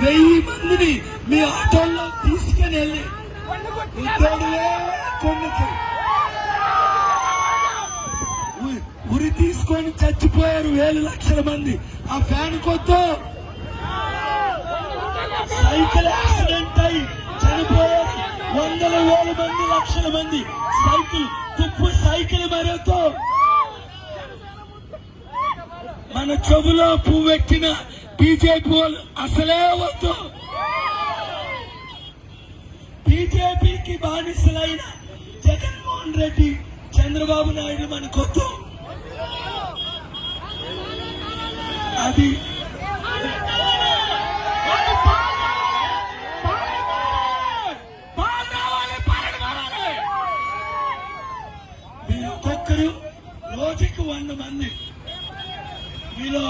వెయ్యి మందిని మీ ఆటోల్లో తీసుకుని వెళ్ళి ఉరి తీసుకొని చచ్చిపోయారు వేలు లక్షల మంది. ఆ ఫ్యాన్ కొత్త సైకిల్ యాక్సిడెంట్ అయి చనిపోయారు వందల వేల మంది లక్షల మంది. సైకిల్ తుప్పు సైకిల్ మరేతో మన చెవులో పువ్వెక్కిన బీజేపీ వాళ్ళు అసలే వద్దు. బీజేపీకి బానిసలైన జగన్మోహన్ రెడ్డి చంద్రబాబు నాయుడు మనకొద్దు. అది మీరు ఒక్కొక్కరు రోజుకి వంద మంది. మీలో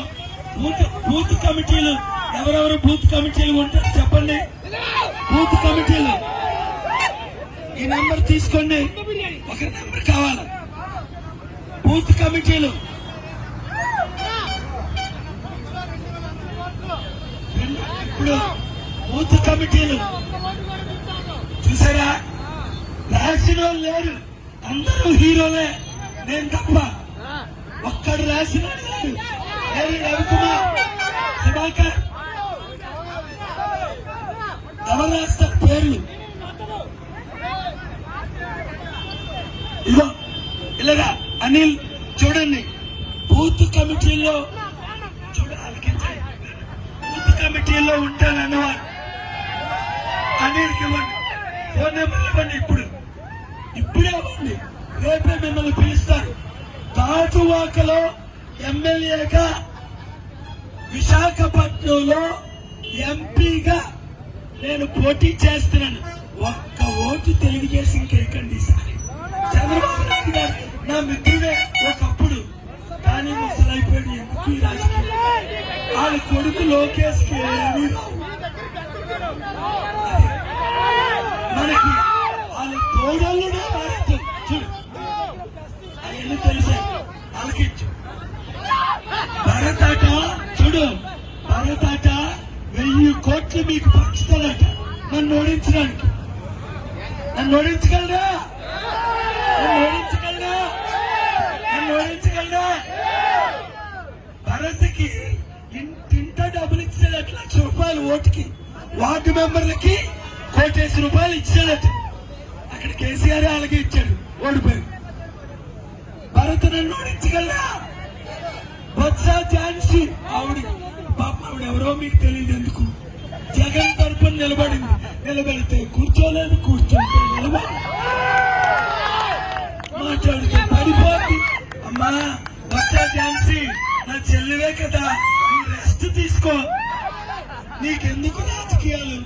బూత్ బూత్ కమిటీలు ఎవరెవరు బూత్ కమిటీలు ఉంటారు చెప్పండి. బూత్ కమిటీలు. ఈ నెంబర్ తీసుకోండి. ఒక నెంబర్ కావాలి. బూత్ కమిటీలు. ఇప్పుడు బూత్ కమిటీలు. చూసారా? రాసిన వాళ్ళు లేరు. అందరూ హీరోలే. నేను తప్ప ఒక్కడు రాసిన లేరు లేరు రవికుమార్ సుధాకర్. ఎవరు పేర్లు ఇదిగో ఇలాగా అనిల్ చూడండి. బూత్ కమిటీలో చూడాలి బూత్ కమిటీలో ఉంటానన్నవారు అనిల్ ఇవ్వండి. ఫోన్ నెంబర్ ఇవ్వండి ఇప్పుడు. ఇప్పుడే ఇవ్వండి. రేపే మిమ్మల్ని పిలుస్తారు. తాటువాకలో ఎమ్మెల్యేగా విశాఖపట్నంలో ఎంపీగా నేను పోటీ చేస్తున్నాను. ఒక్క ఓటు తెలుగుదేశం కేకండి ఈసారి చంద్రబాబు నాయుడు గారు నా మిత్రుడే ఒకప్పుడు. కానీ ముసలైపోయాడు ఎందుకు ఈ రాజకీయం వాళ్ళ కొడుకు లోకేష్కి ఏమీ మనకి వాళ్ళ తోడల్లుడే భారత్. చూడు. అవన్నీ తెలుసా? ఆలకించు. భరతాట చూడు భరతాట వెయ్యి కోట్లు మీకు పంచుతాడట నన్ను ఓడించడానికి. నన్ను ఓడించగలరా? నన్ను ఓడించగలరా? నన్ను ఓడించగలరా? భరత్కి ఇంత డబ్బులు ఇచ్చాడట లక్ష రూపాయలు ఓటుకి. వార్డు మెంబర్లకి కోటేసి రూపాయలు ఇచ్చాడట అక్కడ కేసీఆర్ అలాగే ఇచ్చాడు ఓడిపోయి భరత్ నన్ను ఓడించగలరా? బొత్స ఝాన్సీ ఆవిడ. పాప ఆవిడ ఎవరో మీకు తెలియదు ఎందుకు? జగన్ తరపున నిలబడింది. నిలబడితే కూర్చోలేదు కూర్చుంటే నిలబడి. మాట్లాడితే పడిపోద్ది. అమ్మా వచ్చా ఝాన్సీ నా చెల్లివే కదా. రెస్ట్ తీసుకో. నీకెందుకు రాజకీయాలు?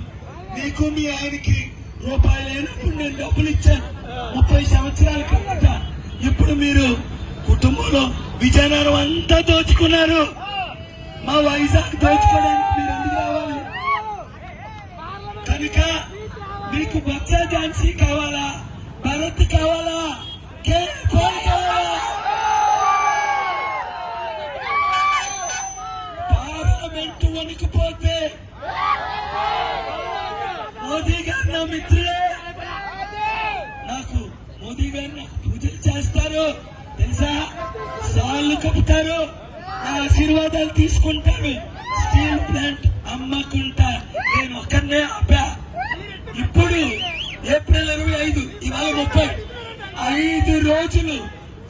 నీకు మీ ఆయనకి రూపాయలు అయినప్పుడు నేను డబ్బులు ఇచ్చాను. ముప్పై సంవత్సరాల కిందట. ఇప్పుడు మీరు తుమ్ములో విజయనగరం అంతా దోచుకున్నారు. మా వైజాగ్ దోచుకోవడానికి మీరు ఎందుకు రావాలి? కనుక మీకు బచ్చా ఝాన్సీ కావాలా? భరత్ కావాలా? కే కావాలా? పార్లమెంట్ వణికిపోతే మోదీ గారు నా మిత్రులే. నాకు మోదీ గారు నాకు పూజలు చేస్తారు. తెలుసా? సార్లు కప్పుతారు నా ఆశీర్వాదాలు తీసుకుంటారు. స్టీల్ ప్లాంట్ అమ్మకుంటా నేను ఒక్కనే అబ్బా. ఇప్పుడు ఏప్రిల్ ఇరవై ఐదు ఇవాళ ముప్పై. ఐదు రోజులు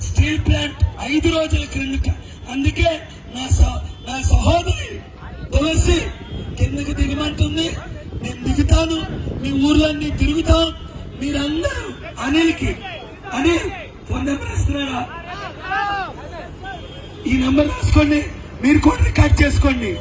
స్టీల్ ప్లాంట్ ఐదు రోజుల క్రిందట. అందుకే నా సహ- నా సహోదరి తులసి కిందకి దిగమంటుంది. నేను దిగుతాను మీ ఊర్లన్నీ తిరుగుతాం. మీరందరూ అనిల్కి అనిల్ ఫోన్ నెంబర్ ఇస్తున్నారా ఈ నెంబర్ రాసుకోండి. మీరు కూడా రికార్డ్ చేసుకోండి.